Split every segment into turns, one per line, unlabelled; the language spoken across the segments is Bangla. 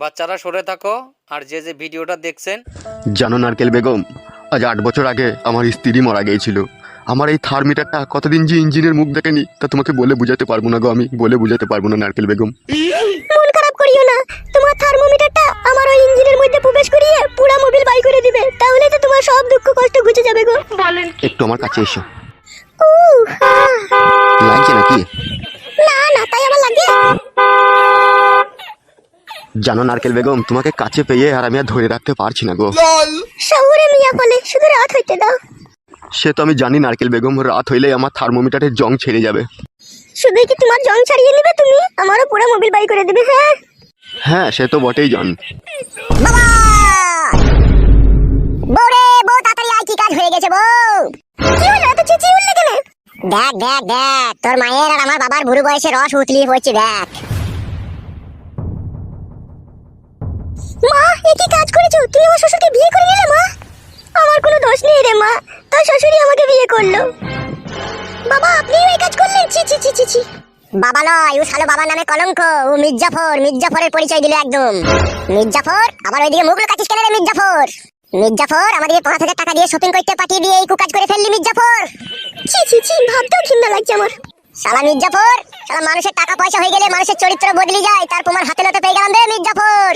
বাচ্চারা সরে থাকো আর যে যে ভিডিওটা দেখছেন।
জানো নারকেল বেগম আজ আট বছর আগে আমার স্ত্রী মারা গিয়েছিল। আমার এই থার্মিটারটা কতদিন যে ইঞ্জিনের মুখ দেখেনি তা তোমাকে বলে বুঝাতে পারব না গো আমি বলে বুঝাতে পারব না নারকেল বেগম।
মন খারাপ করিও না তোমার থার্মোমিটারটা আমার ওই ইঞ্জিনের মধ্যে প্রবেশ করিয়ে পুরা মোবিল বাই করে দিবে তাহলে তো তোমার সব দুঃখ কষ্ট ঘুচে যাবে গো।
একটু আমার কাছে এসো। লাগছে নাকি?
না না তাই আমার লাগে।
জানো নারকেল বেগম তোমাকে কাছে পেয়ে আর আমি আর ধরে রাখতে পারছি না গো।
শহুরে মিয়া বলে শুধু রাত হইতে দাও।
সে তো আমি জানি নারকেল বেগম রাত হইলেই আমার থার্মোমিটারের জং ছেড়ে যাবে।
শুধু কি তোমার জং ছাড়িয়ে নিবে তুমি? আমারও পুরো মোবিল বাই করে দিবে হ্যাঁ?
হ্যাঁ সে তো বটেই জান।
বাবা! বউরে বউ তাড়াতাড়ি আয় কি কাজ হয়ে গেছে বউ? কি হলো এত চিচি উঠলে কেন? দেখ দেখ দেখ তোর মায়ের আর আমার বাবার বুড়ো বয়সে রস উতলি হচ্ছে দেখ। এ কি কাজ করেছ? তুমি আমার শ্বশুরকে বিয়ে করে নিলে মা? আমার কোনো দোষ নেই রে মা। তোর শ্বশুরই আমাকে বিয়ে করল। বাবা আপনিও এই কাজ করলেন? ছি ছি ছি ছি ছি। বাবা নয় ও শালো নামে কলঙ্ক। ও মির্জাফর মির্জাফরের পরিচয় দিল একদম। মির্জাফর আবার ওইদিকে মুখ লুকাচ্ছিস কেন রে মির্জাফর? মির্জাফর আমাদের পাঁচ হাজার টাকা দিয়ে শপিং করতে পাঠিয়ে দিয়ে এই কুকাজ করে ফেললি মির্জাফর। ছি ছি ছি ভাবতেও ঘৃণা লাগছে আমার। শালা মির্জাফর শালা মানুষের টাকা পয়সা হয়ে গেলে মানুষের চরিত্র বদলে যায় তার প্রমাণ হাতে নাতে পেয়ে গেলাম রে মির্জাফর।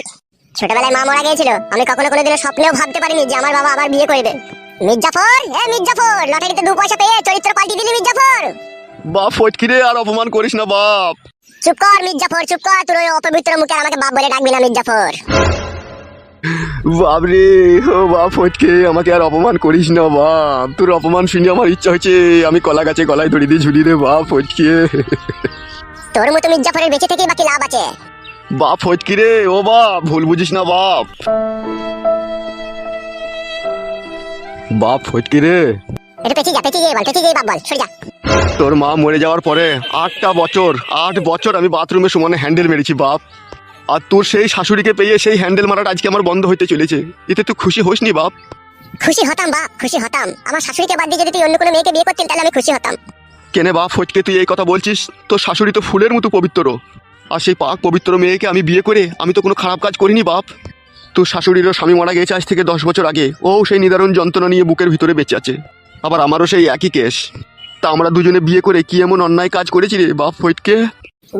ছোটবেলায় মা মারা গিয়েছিল আমি কখনো কোনোদিনও স্বপ্নেও ভাবতে পারিনি যে আমার বাবা আবার বিয়ে করবে। মির্জাফর হে মির্জাফর লটারিতে দু পয়সা পেয়ে চরিত্র পাল্টি দিলি মির্জাফর।
বাপ ফটকি রে আর অপমান করিস না বাপ।
চুপ কর মির্জাফর চুপ কর তোর ওই অপবিত্র মুখে আমাকে বাপ বলে ডাকবি না মির্জাফর।
বাপ রে ও বাপ ফটকে আমাকে আর অপমান করিস না বাপ। তোর অপমান শুনে আমার ইচ্ছা হচ্ছে আমি কলা গাছে গলায় ধরে দিয়ে ঝুলি রে বাপ ফটকে।
তোর মতো মির্জাফরের বেঁচে থেকে বাকি লাভ আছে।
বাপ ফটকি রে? ও বাপ ভুল বুঝিস না বাপ। বাপ ফটকি রে? তোর মা মরে যাওয়ার পরে আটটা বছর আট বছর আমি বাথরুমে সমানে হ্যান্ডেল মেরেছি বাপ। আর তোর সেই শাশুড়িকে পেয়ে সেই হ্যান্ডেল মারাটা আজকে আমার বন্ধ হইতে চলেছে। এতে তুই খুশি হোস নি বাপ?
খুশি হতাম বাপ খুশি হতাম। আমার শাশুড়িকে বাদ দিয়ে যদি তুই অন্য কোনো মেয়েকে বিয়ে করতিস তাহলে আমি খুশি হতাম।
কেনে বাপ ফটকে তুই এই কথা বলছিস? তোর শাশুড়ি তো ফুলের মতো পবিত্র। আর সেই পাক পবিত্র মেয়েকে আমি বিয়ে করে আমি তো কোনো খারাপ কাজ করিনি, বাপ। তো শাশুড়িরও স্বামী মারা গেছে আজ থেকে দশ বছর আগে। ও সেই নিদারুণ যন্ত্রণা নিয়ে বুকের ভিতরে বেঁচে আছে। আবার আমারও সেই একই কেস। তা আমরা দুজনে বিয়ে করে কি এমন অন্যায় কাজ করেছি রে, বাপ ফৈটকে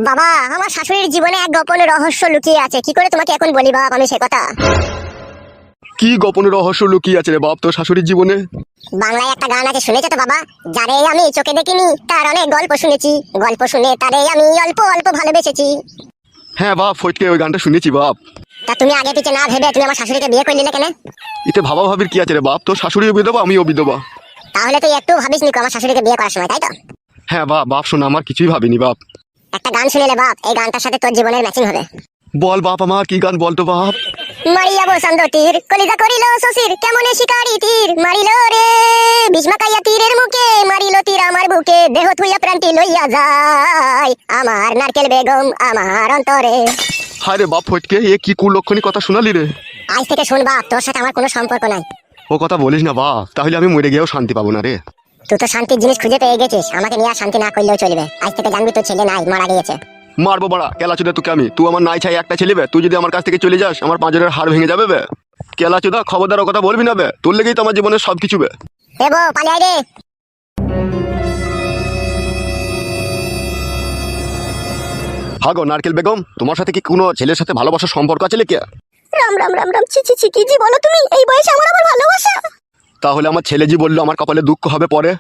বাবা, আমার শাশুড়ির জীবনে এক গোপন রহস্য লুকিয়ে আছে। কি করে তোমাকে এখন বলি বাপ আমি সে কথা?
কি গোপন রহস্য লুকিয়ে আছে রে বাপ তোর শাশুড়ির জীবনে?
বাংলায় একটা গান আছে শুনেছো তো বাবা? যারে আমি চোখে দেখিনি তার অনেক গল্প শুনেছি। গল্প শুনে তারে আমি অল্প অল্প ভালোবেসেছি।
হ্যাঁ বাপ ফটকে ওই গানটা শুনেছি বাপ।
তা তুমি আগে পিছে না ভেবে তুমি আমার শাশুড়িকে বিয়ে করে নিলে কেন?
এতে ভাবা ভাবির কি আছে রে বাপ? তোর শাশুড়িও বিধবা আমিও বিধবা।
তাহলে তুই একটু ভাবিস নি আমার শাশুড়িকে বিয়ে করার সময় তাই তো?
হ্যাঁ বাপ বাপ শোনা আমার কিছুই ভাবিনি বাপ।
একটা গান শুনেলে বাপ এই গানটার সাথে তোর জীবনের ম্যাচিং হবে।
বল বাপ আমার কি গান বলতো বাপ?
মারিয়া বসন্ত তীর কলিজা করিল শশীর কেমনে শিকারি তীর? মারিল রে ভীষ্মাকাইয়া তীরের মুখে মারিল তীর আমার বুকে দেহ থুইয়া প্রান্তি লইয়া যায়। আমার নারকেল বেগম আমার অন্তরে।
হায় রে বাপ ফটকে এ কি কুলক্ষণী কথা শোনালি রে?
আজ থেকে শুন বাপ তোর সাথে আমার কোনো সম্পর্ক নাই।
ও কথা বলিস না বাপ তাহলে আমি মরে গিয়েও শান্তি পাবো না রে।
তুই তো শান্তির জিনিস খুঁজে পেয়ে গেছিস আমাকে নিয়ে আর শান্তি না করলেও চলবে। আজ থেকে জানবি তোর ছেলে নাই মারা গিয়েছে।
মারবো বাড়া। কেলা চোদা তোকে আমি। তুই আমার নাই ছাই একটা ছেলে বে। তুই যদি আমার কাছ থেকে চলে যাস আমার পাঁচজনের হাড় ভেঙে যাবে বে। কেলা চোদা খবরদার কথা বলবি না বে। তোর লেগেই তো আমার জীবনের সব কিছু বে হাগো নারকেল বেগম তোমার সাথে কি কোনো ছেলের সাথে ভালোবাসার সম্পর্ক আছে লেকে
রাম রাম রাম রাম ছি ছি ছি কি জি বলো তুমি? এই বয়সে আমার আবার ভালোবাসা?
তাহলে আমার ছেলে জি বলল আমার কপালে দুঃখ হবে পরে?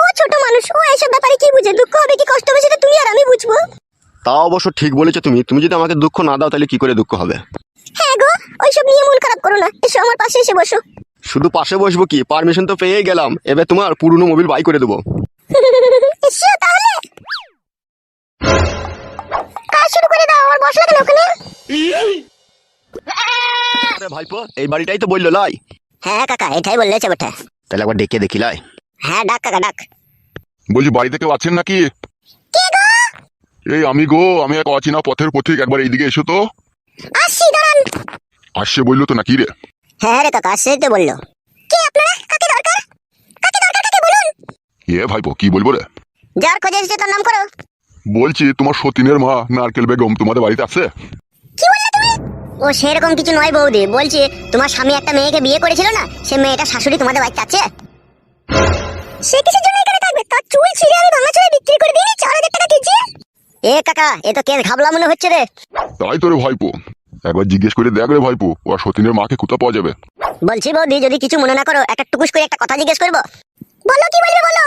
ও ছোট মানুষ ও এইসব ব্যাপারে কি বুঝে? দুঃখ হবে কি কষ্ট হবে সেটা তুমি আর আমি বুঝব।
তা অবশ্য ঠিক বলেছ তুমি। তুমি যদি আমাকে দুঃখ না দাও তাহলে কি করে দুঃখ হবে?
হ্যাঁ গো ওইসব নিয়ে মন খারাপ করো না। এসো আমার পাশে এসে বসো।
শুধু পাশে বসবো কি? পারমিশন তো পেয়েই গেলাম। এবার তোমার পুরনো মোবিল বাই করে দেবো।
এসো তাহলে। কাজ শুরু করে দাও আমার বসলা কেন ওখানে?
আরে ভাইপো এই বাড়িটাই তো বলল লাই।
হ্যাঁ কাকা এটাই বললেছে বটে।
তাহলে একবার ডেকে দেখি লাই।
হ্যাঁ ডাক কাকা ডাক।
বলছি বাড়িতে কেউ আছেন নাকি? এই আমি গো আমি এক অচেনা পথের পথিক একবার এইদিকে এসো তো।
আসছি দাঁড়ান।
আসছে বলল তো নাকি রে?
হ্যাঁ রে কাকা আসছে তো বলল। কে আপনারা? কাকে দরকার? কাকে দরকার কাকে বলুন?
এ ভাইপো কি বলব রে?
যার খোঁজে এসেছে তার নাম করো।
বলছি তোমার সতীনের মা নারকেল বেগম তোমাদের বাড়িতে আছে?
কি বললে তুমি? ও সেরকম কিছু নয় বৌদি বলছি তোমার স্বামী একটা মেয়েকে বিয়ে করেছিল না সে মেয়েটা শাশুড়ি তোমাদের বাড়িতে আছে? সে কিসের জন্য এখানে থাকবে? তার চুল ছিঁড়ে আমি ভাঙা চুলে বিক্রি করে দিই চার হাজার টাকা কেজি? এ কাকা এ তো কেন মনে হচ্ছে রে?
তাই তো রে ভাইপো। একবার জিজ্ঞেস করে দেখ রে ভাইপো ও সতীনের মাকে কোথা পাওয়া যাবে?
বলছি বৌদি যদি কিছু মনে না করো একটা টুকুস করে একটা কথা জিজ্ঞেস করব? বলো কি বলবে বলো?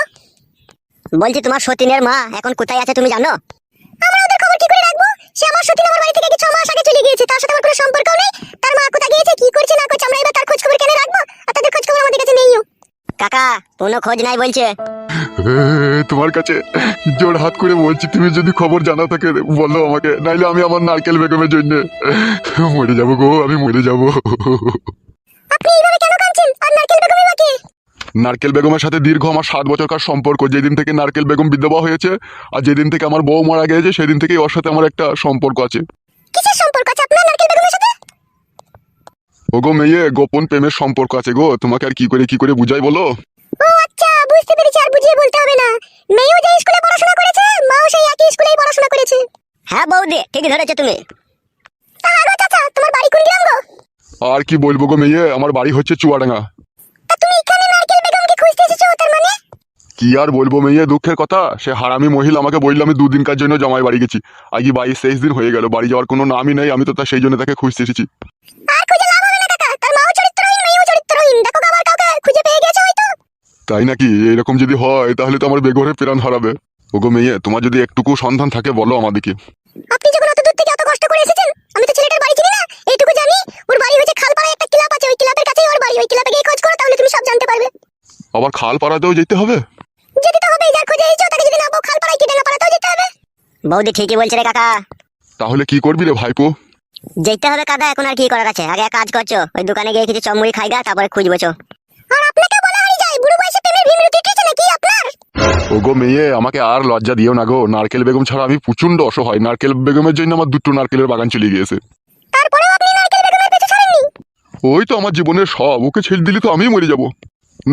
বলছি তোমার সতীনের মা এখন কোথায় আছে তুমি জানো? আমরা ওদের খবর কি করে রাখব? সে আমার সতীন আমার বাড়ি থেকে কিছু মাস আগে চলে গিয়েছে তার সাথে আমার কোনো সম্পর্ক নেই। তার মা কোথায় গিয়েছে কি করছে না করছে আমরা এবার তার খোঁজ খবর কেন রাখব? আর তাদের খোঁজ খবর আমাদের কাছে নেইও। কাকা কোনো খোঁজ নাই বলছে।
তোমার কাছে জোর হাত করে বলছি তুমি যদি খবর জানা থাকে বলো আমাকে নাইলে আমি আমার নারকেল বেগমের জন্য মরে যাব গো আমি মরে যাব।
নারকেল বেগমের
সাথে দীর্ঘ আমার সাত বছরকার সম্পর্ক যেদিন থেকে নারকেল বেগম বিধবা হয়েছে আর যেদিন থেকে আমার বউ মারা গেছে সেদিন থেকেই ওর সাথে আমার একটা সম্পর্ক আছে।
কিসের সম্পর্ক আছে আপনার নারকেল বেগমের সাথে?
ও গো মেয়ে গোপন প্রেমের সম্পর্ক আছে গো তোমাকে আর কি করে কি করে বুঝাই বলো?
মেয়েও যে স্কুলে পড়াশোনা করেছে মাও সেই একই স্কুলেই পড়াশোনা করেছে। হ্যাঁ বৌদি ঠিকই ধরেছো তুমি। আগো চাচা তোমার বাড়ি কোন গ্রাম গো?
আর কি বলব গো মেয়ে আমার বাড়ি হচ্ছে চুয়াডাঙ্গা।
তা তুমি এখানে নারকেল বেগমকে খুঁজতে এসেছ তার মানে?
কি আর বলব মেয়ে দুঃখের কথা? সে হারামি মহিলা আমাকে বলল আমি দুদিনকার জন্য জমাই বাড়ি গেছি। আজকে বাইশ তেইশ দিন হয়ে গেল বাড়ি যাওয়ার কোনো নামই নেই আমি তো তা সেই জন্য তাকে খুঁজতে এসেছি।
আর খুঁজে
তাই নাকি? এরকম যদি হয় তাহলে তো আমার বেগরে প্রাণ হারাবে। ওগো মেয়ে তোমার যদি একটুকু সন্ধান থাকে বলো আমাদেরকে।
আপনি যখন অত দূর থেকে অত কষ্ট করে এসেছেন আমি তো ছেলেটার বাড়ি চিনি না। এইটুকু জানি ওর বাড়ি হচ্ছে খালপাড়ায় একটা ক্লাব আছে ওই ক্লাবের কাছেই ওর বাড়ি। ওই ক্লাবে গিয়ে খোঁজ করো তাহলে তুমি সব জানতে পারবে।
আবার খাল পাড়াতেও যেতে হবে?
যেতে তো হবেই যার খোঁজে এসেছ তাকে যদি না পাও খালপাড়ায় কেটে না পাড়াতেও যেতে হবে। বৌদি ঠিকই বলছে রে কাকা।
তাহলে কি করবি রে ভাইপো?
যেতে হবে কাদা এখন আর কি করার আছে? আগে এক কাজ করছ ওই দোকানে গিয়ে কিছু চমড়ি খাইগা তারপরে খুঁজবো চো। আর আপনাকে
ওগো মেয়ে আমাকে আর লজ্জা দিও না গো। নারকেল বেগম ছাড়া আমি প্রচণ্ড অসহায়। নারকেল বেগমের জন্য আমার দুটো নারকেলের বাগান চলে গিয়েছে।
তারপরেও আপনি নারকেল বেগমের পেছনে ছাড়েননি?
ওই তো আমার জীবনের সব। ওকে ছেড়ে দিলে তো আমিই মরে যাব।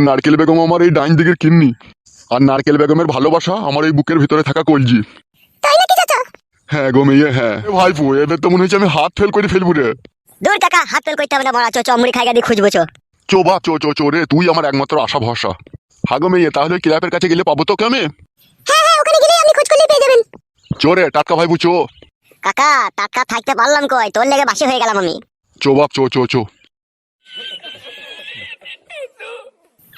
নারকেল বেগম আমার এই ডাইন দিকের কিন্নি। আর নারকেল বেগমের ভালোবাসা আমার এই বুকের ভিতরে থাকা কলজি।
তাই নাকি চাচা?
হ্যাঁ গো মেয়ে হ্যাঁ। ভাইপো এবার তো মনে হচ্ছে আমি হাত ফেল করে ফেলব রে।
দূর কাকা হাত ফেল করতে হবে না বড়া চো চমড়ি খাইগা দিয়ে খুঁজবো চো।
চো বা চো চো চো রে তুই আমার একমাত্র আশা ভরসা। হাগো মেয়ে তাহলে ক্লাবের কাছে গেলে পাবো আমি?
হ্যাঁ হ্যাঁ ওখানে গেলে আপনি খোঁজ করলেই পেয়ে যাবেন।
চো টাটকা ভাইপু চো
কাকা টাটকা থাকতে পারলাম কই? তোর লেগে বাসি হয়ে গেলাম আমি।
চো বাপ চো চো চো।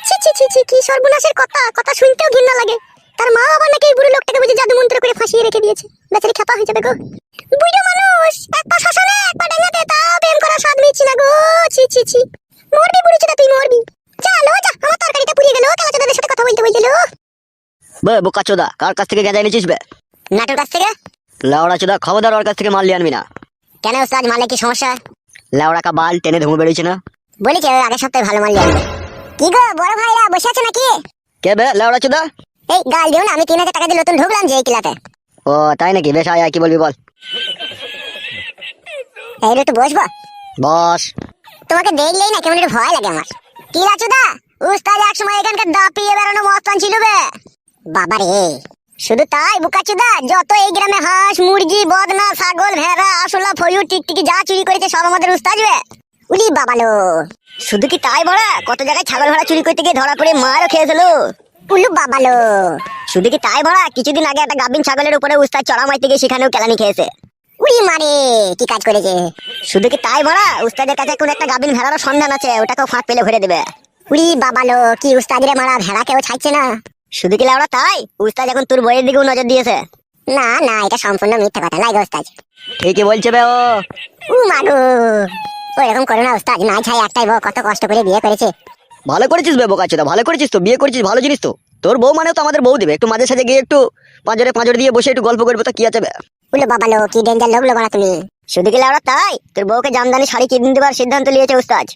ছি ছি ছি ছি কি সর্বনাশের কথা? কথা শুনতেও ঘৃণা লাগে। তার মা বাবা নাকি বুড়ো লোকটাকে বুঝে জাদু মন্ত্র করে ফাঁসিয়ে রেখে দিয়েছে। বেচারি খেপা হয়ে যাবে গো। বুড়ো মানুষ এক শ্মশানে এক ডাঙ্গাতে তাও প্রেম করার স্বাদ মিটছি না গো। ছি ছি ছি। মরবি বুড়ি তুই মরবি। চলো যা আমার তরকারিটা পুড়িয়ে গেল কালা
বে বোকা চোদা কার কাছ থেকে গেঁজা এনেছিস বে?
নাটোর কাছ থেকে?
লাউড়া চোদা খবরদার ওর কাছ থেকে মাল নিয়ে আনবি না।
কেন ওস্তাদ মালে কি সমস্যা?
লাউড়া কা বাল টেনে ধুমে বেরিয়েছে না?
বলেছে আগের সপ্তাহে ভালো মাল আনবে। কি গো বড় ভাইরা বসে আছো নাকি?
কে বে লাউড়া চোদা?
এই গাল দিও না আমি তিন হাজার টাকা দিয়ে নতুন ঢুকলাম যে এই কিলাতে।
ও তাই নাকি? বেশ আয় আয় কি বলবি বল।
এই একটু বসবো?
বস।
তোমাকে দেখলেই না কেমন একটু ভয় লাগে আমার। কি লাচুদা উস্তাদ এক সময় এখানকার দাপিয়ে বেড়ানো মস্তান ছিল বে। বাবা রে শুধু তাই, বুকাচুদা? যত এই গ্রামে হাঁস, মুরগি, বদনা, ছাগল, ভেড়া আসলা ফয়ু টিকটিকি, যা চুরি করেছে সব আমাদের উস্তাদ বে। উলি বাবালো, শুধু কি তাই বড়া কত জায়গায় ছাগল ভেড়া চুরি করতে গিয়ে ধরা পড়ে মারও খেয়েছিল উলু বাবালো, শুধু কি তাই বড়া কিছুদিন আগে একটা গাবিন ছাগলের উপরে উস্তাদ চড়া মারতে গিয়ে সেখানেও কেলানি খেয়েছে। উড়ি মারে, কি কাজ করেছে? শুধু কি তাই বড়া উস্তাদের কাছে কোন একটা গাবিন ভেড়ারও সন্ধান আছে, ওটাকেও ফাঁক পেলে ভরে দেবে। উড়ি বাবালো কি উস্তাদের মারা ভেড়া কেউ ছাড়ছে না। শুধু কি লাউড়া তাই? উস্তাদ এখন তোর বইয়ের দিকেও নজর দিয়েছে। না না এটা সম্পূর্ণ মিথ্যা কথা লাগে উস্তাদ।
ঠিকই বলছে বে ও।
উ মাগো ও এরকম করো না উস্তাদ নাই ছাই একটাই বউ কত কষ্ট করে বিয়ে করেছে।
ভালো করেছিস বে বোকা চোদা ভালো করেছিস তো বিয়ে করেছিস ভালো জিনিস তো। তোর বউ মানে তো আমাদের বউ দিবে একটু মাঝে সাঝে গিয়ে একটু পাঁজরে পাঁজরে দিয়ে বসে একটু গল্প করবে তো কি আছে বে?
উলো বাবালো কি ডেঞ্জার লোক লোক তুমি। শুধু কি লাউড়া তাই? তোর বউকে জামদানি শাড়ি কিনে দেবার সিদ্ধান্ত নিয়েছে উস্তাদ।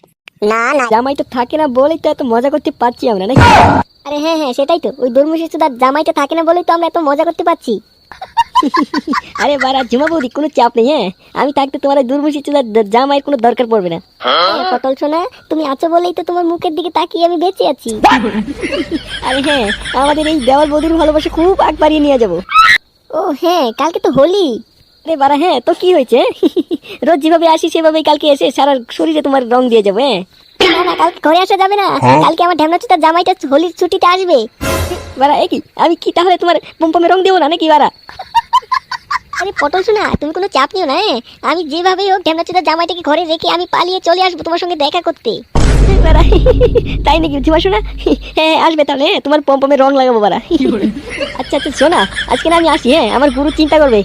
না না।
জামাইটা থাকে না বলেই তো এত মজা করতে পারছি আমরা নাকি?
আরে হ্যাঁ হ্যাঁ সেটাই তো। ওই সুদার জামাইটা থাকে না বলেই তো আমরা এত মজা করতে পারছি।
আরে বারা বৌদি কোনো চাপ নেই হ্যাঁ? আমি থাকতে তোমার দুর্মুষি জামাইয়ের কোনো দরকার পড়বে না।
এ, পটল সোনা তুমি আছো বলেই তো তোমার মুখের দিকে তাকিয়ে আমি বেঁচে আছি।
আরে হ্যাঁ আমাদের এই দেওয়াল বৌদির ভালোবাসা খুব আগ বাড়িয়ে নিয়ে যাব।
ও হ্যাঁ কালকে তো হোলি।
আরে বাড়া হ্যাঁ তো কি হয়েছে? রোজ যেভাবে আসি সেভাবেই কালকে এসে সারা শরীরে তোমার রং দিয়ে যাব। হ্যাঁ
না না কালকে ঘরে আসা যাবে না। কালকে আমার ঢ্যামনা চুতার জামাইটা হোলির ছুটিতে আসবে।
এ কি? আমি কি তাহলে তোমার পম্পমে রং দেবো না নাকি বাড়া?
আরে পটল শোনা তুমি কোনো চাপ নিও না হ্যাঁ? আমি যেভাবেই হোক ঢ্যামনা চুতার জামাইটাকে ঘরে রেখে আমি পালিয়ে চলে আসব তোমার সঙ্গে দেখা করতে।
বাড়া তাই নাকি ঝুমা শোনা হ্যাঁ আসবে তাহলে হ্যাঁ, তোমার পম্পমে রং লাগাবো বাড়া। আচ্ছা আচ্ছা শোনা আজকে না আমি আসি হ্যাঁ আমার গুরু চিন্তা করবে।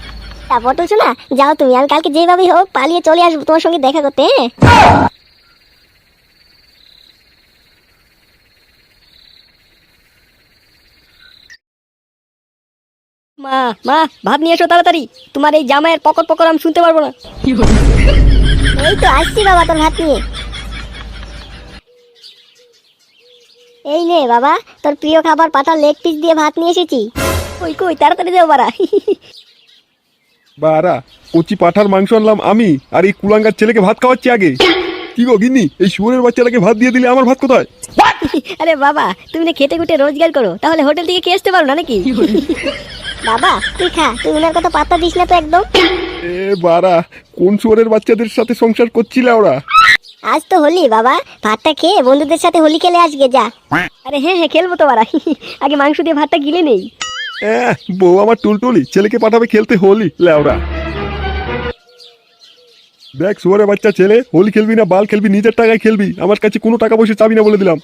তা পটল শোনা যাও তুমি আমি কালকে যেভাবেই হোক পালিয়ে চলে আসব তোমার সঙ্গে দেখা করতে হ্যাঁ?
মা মা ভাত নিয়ে এসো তাড়াতাড়ি। তোমার এই জামাইয়ের পকর পকর আমি শুনতে পারব না।
এই তো আসছি বাবা তোর ভাত নিয়ে। এই নে বাবা তোর প্রিয় খাবার পাতার লেগ পিস দিয়ে ভাত নিয়ে এসেছি।
কই কই তাড়াতাড়ি দেবো বাড়া।
বারা কচি পাঠার মাংস আনলাম আমি আর এই কুলাঙ্গার ছেলেকে ভাত খাওয়াচ্ছি আগে। কি গো গিন্নি এই শুয়োরের বাচ্চাটাকে ভাত দিয়ে দিলে আমার ভাত কোথায়?
আরে বাবা তুমি না খেটে খুটে রোজগার করো তাহলে হোটেল থেকে খেয়ে আসতে পারো না নাকি?
বাবা তুই খা তুই ওনার কথা পাত্তা দিস না তো একদম।
এ বারা কোন শুয়োরের বাচ্চাদের সাথে সংসার করছিলে ওরা?
আজ তো হোলি বাবা ভাতটা খেয়ে বন্ধুদের সাথে হোলি খেলে আসবে যা।
আরে হ্যাঁ হ্যাঁ খেলব তো বাড়া আগে মাংস দিয়ে ভাতটা গিলে নেই।
বউ আমার টুলটুলি ছেলেকে পাঠাবে খেলতে হোলি লেওরা। দেখ শুয়োরের বাচ্চা ছেলে হোলি খেলবি না বাল খেলবি নিজের টাকায় খেলবি আমার কাছে কোনো টাকা পয়সা চাবি না বলে দিলাম।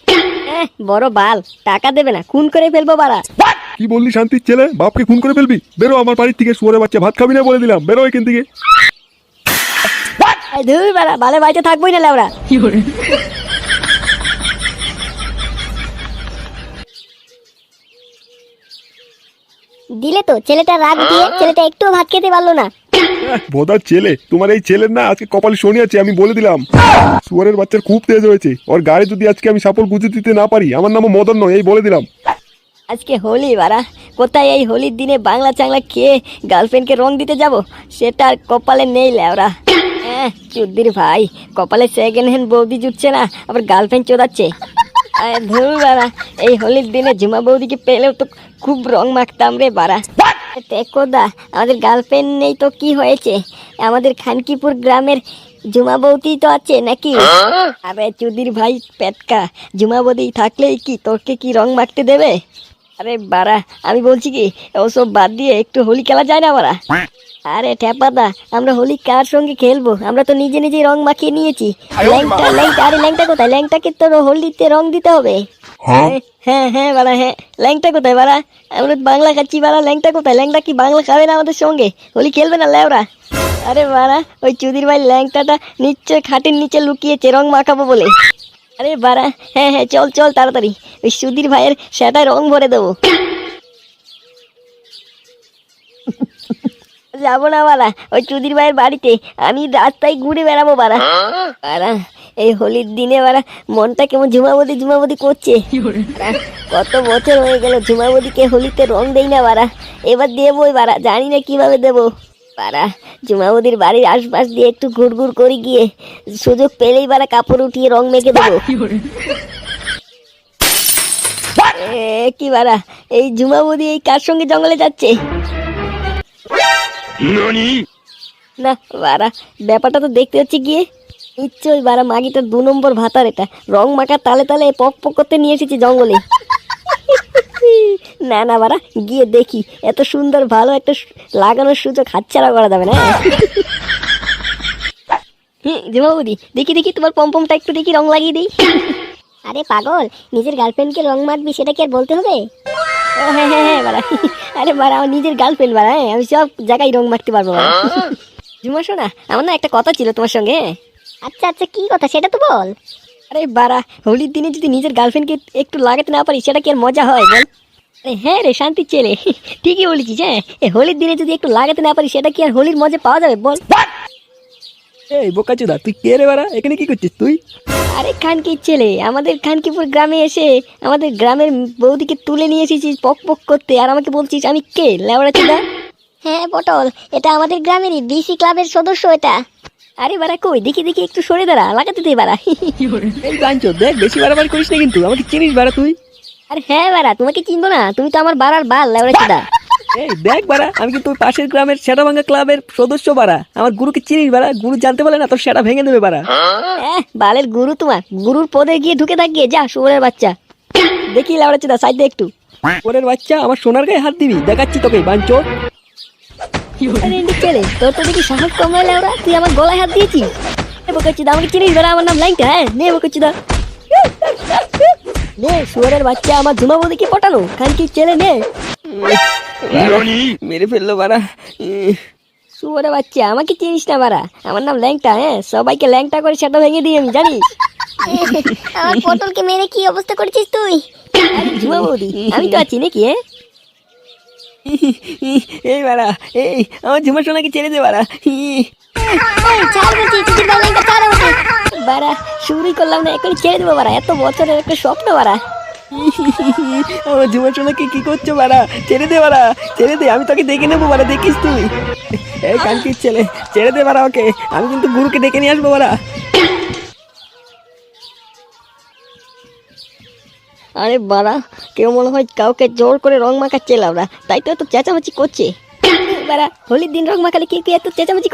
হ্যাঁ বড় বাল টাকা দেবে না খুন করে ফেলব বাড়া।
কি বললি শান্তির ছেলে? বাপকে খুন করে ফেলবি? বেরো আমার বাড়ির থেকে শুয়োরের বাচ্চা ভাত খাবি না বলে দিলাম বেরো এখান থেকে।
ধুর বাড়া বালে বাড়িতে থাকবোই না লেওরা।
দিলে তো ছেলেটা রাগ দিয়ে ছেলেটা একটুও ভাত খেতে পারল না।
ভোদার ছেলে তোমার এই ছেলের না আজকে কপালে শনি আছে আমি বলে দিলাম। শুয়ারের বাচ্চার খুব তেজ হয়েছে। ওর গায়ে যদি আজকে আমি সাপোর্ট গুজে দিতে না পারি আমার নামও মদন নয় এই বলে দিলাম।
আজকে হোলি বাড়া। কোথায় এই হোলির দিনে বাংলা চাংলা খেয়ে গার্লফ্রেন্ডকে রং দিতে যাব? সেটা আর কপালে নেই লেওরা। হ্যাঁ চুদ্দির ভাই কপালে সেকেন্ড হ্যান্ড বৌদি জুটছে না আবার গার্লফ্রেন্ড চোদাচ্ছে। আরে ধুর বাড়া। এই হোলির দিনে ঝুমা বৌদিকে পেলেও তো খুব রং মাখতাম রে বাড়া। দেখোদা আমাদের গার্লফ্রেন্ড নেই তো কি হয়েছে? আমাদের খানকিপুর গ্রামের জুমা বৌদি তো আছে নাকি? আরে চুদির ভাই পেটকা জুমা বৌদি থাকলেই কি তোকে কি রং মাখতে দেবে? আরে বাড়া আমি বলছি কি ওসব বাদ দিয়ে একটু হোলি খেলা যায় না বাড়া? আরে ঠেপাদা আমরা হোলি কার সঙ্গে খেলব? আমরা তো নিজে নিজেই রং মাখিয়ে নিয়েছি। ল্যাংটা ল্যাংটা আরে ল্যাংটা কোথায়? ল্যাংটাকে তো হোলিতে রং দিতে হবে। হ্যাঁ হ্যাঁ হ্যাঁ বাড়া হ্যাঁ। ল্যাংটা কোথায় বাড়া? আমরা বাংলা খাচ্ছি বাড়া। ল্যাংটা কোথায়? ল্যাংটা কি বাংলা খাবে না আমাদের সঙ্গে? হোলি খেলবে না ল্যাওরা আরে বাড়া ওই চুদির ভাই ল্যাংটাটা নিশ্চয় খাটের নিচে লুকিয়েছে রং মাখাবো বলে। আরে বাড়া হ্যাঁ হ্যাঁ চল চল তাড়াতাড়ি। ওই সুধীর ভাইয়ের সেটায় রং ভরে দেবো। যাব না বাড়া ওই চুদির ভাইয়ের বাড়িতে। আমি রাস্তায় ঘুরে বেড়াবো বাড়া। বাড়া এই হোলির দিনে বাড়া মনটা কেমন ঝুমাবদি ঝুমাবদি করছে। কত বছর হয়ে গেল ঝুমাবদিকে হোলিতে রং দেই না বাড়া। এবার দেবোই বাড়া জানি না কীভাবে দেবো। বাড়া ঝুমাবদির বাড়ির আশপাশ দিয়ে একটু ঘুরঘুর করে গিয়ে সুযোগ পেলেই বাড়া কাপড় উঠিয়ে রং মেখে দেবো। এ, কি বাড়া এই ঝুমাবদি এই কার সঙ্গে জঙ্গলে যাচ্ছে? না বাড়া ব্যাপারটা তো দেখতে হচ্ছে গিয়ে। নিশ্চয়ই বাড়া মাগিটা দু নম্বর ভাতার এটা। রং মাখার তালে তালে পক পক করতে নিয়ে এসেছি জঙ্গলে। না না বাড়া গিয়ে দেখি। এত সুন্দর ভালো একটা লাগানোর সুযোগ হাতছাড়া করা যাবে না হুম জমাবদি দেখি দেখি তোমার পম্পমটা একটু দেখি রং লাগিয়ে দিই।
আরে পাগল নিজের গার্লফ্রেন্ডকে রং মাখবি সেটা কি আর বলতে হবে?
ও হ্যাঁ হ্যাঁ হ্যাঁ বাড়া আরে বাড়া আমার নিজের গার্লফ্রেন্ড বাড়া হ্যাঁ আমি সব জায়গায় রং মাখতে পারব বাড়া জুমা শোনা আমার না একটা কথা ছিল তোমার সঙ্গে হ্যাঁ?
আচ্ছা আচ্ছা কি কথা? সেটা তো বল।
আরে বাড়া হোলির দিনে যদি নিজের গার্লফ্রেন্ডকে একটু লাগাতে না পারি সেটা কি আর মজা হয় বল? আরে হ্যাঁ রে শান্তির ছেলে। ঠিকই বলেছিস হ্যাঁ? হোলির দিনে যদি একটু লাগাতে না পারি সেটা কি আর হোলির মজা পাওয়া যাবে বল?
এই বোকাচোদা তুই কে রে বাড়া? এখানে কি করছিস তুই?
আরে খানকির ছেলে আমাদের খানকিপুর গ্রামে এসে আমাদের গ্রামের বৌদিকে তুলে নিয়ে এসেছিস পক পক করতে আর আমাকে বলছিস আমি কে লেওড়া চুদা?
হ্যাঁ পটল এটা আমাদের গ্রামেরই বিসি ক্লাবের সদস্য এটা।
আরে বাড়া কই? দেখি দেখি একটু সরে দাঁড়া লাগাতে দে বাড়া।
এই বাঞ্চ দেখ বেশি বাড়াবাড়ি করিস না কিন্তু আমাকে চিনিস বাড়া তুই।
আরে হ্যাঁ বাড়া তোমাকে চিনবো না তুমি তো আমার বাড়ার বাল লেওড়া চুদা।
এই দেখ বাড়া আমি কিন্তু পাশের গ্রামের সেটা ভাঙা ক্লাবের সদস্য বাড়া। আমার গুরুকে চিনিস বাড়া গুরু জানতে পারলে না তোর সেটা ভেঙে দেবে বাড়া।
এহ, বালের গুরু তোমার গুরুর পদে গিয়ে ঢুকে থাকিয়ে যা শুয়োরের বাচ্চা। দেখি লাউড়াচ্ছে দা সাইড দে একটু।
ওরের বাচ্চা আমার সোনার গায়ে হাত দিবি দেখাচ্ছি তোকে বাঞ্চোর
আরে ইন্ডিক ছেলে তোর তো দেখি সাহস কম হয় লাউড়া তুই আমার গলায় হাত দিয়েছিস। এ বকাচ্ছি দা আমাকে চিনিস বেড়া আমার নাম লাইনটা হ্যাঁ? নে বকাচ্ছি দা। নে শুয়োরের বাচ্চা আমার ঝুমাবো দেখি পটানো খানকি ছেলে নে।
মেরে ফেলল বাড়া।
বাচ্চা আমাকে চিনিস না মারা আমার নাম ল্যাংটা হ্যাঁ? সবাইকে ল্যাংটা করে সেটা ভেঙে দিই আমি জানিস?
আমার পটলকে মেরে কি অবস্থা করেছিস তুই?
ঝুমা বৌদি আমি তো আছি নাকি হ্যাঁ?
এই বাড়া এই আমার ঝুমা সোনাকে ছেড়ে দে বাড়া।
বাড়া শুরুই করলাম না এখন ছেড়ে দেবো বাড়া এত বছরের একটা স্বপ্ন বাড়া।
আমার ঝুমা সোনাকে কি করছ বাড়া? ছেড়ে দে বাড়া ছেড়ে দে আমি তোকে দেখে নেব বাড়া দেখিস তুই? এই কানকির ছেলে ছেড়ে দে বাড়া ওকে আমি কিন্তু গুরুকে ডেকে নিয়ে আসব বাড়া।
আরে বাড়া, কেউ মনে হয় কাউকে জোর করে রং মাখাচ্ছে লাউরা তাই তো এত চেঁচামেচি করছে বাড়া, হোলির দিন রং মাখালে কি এত চেঁচামেচি?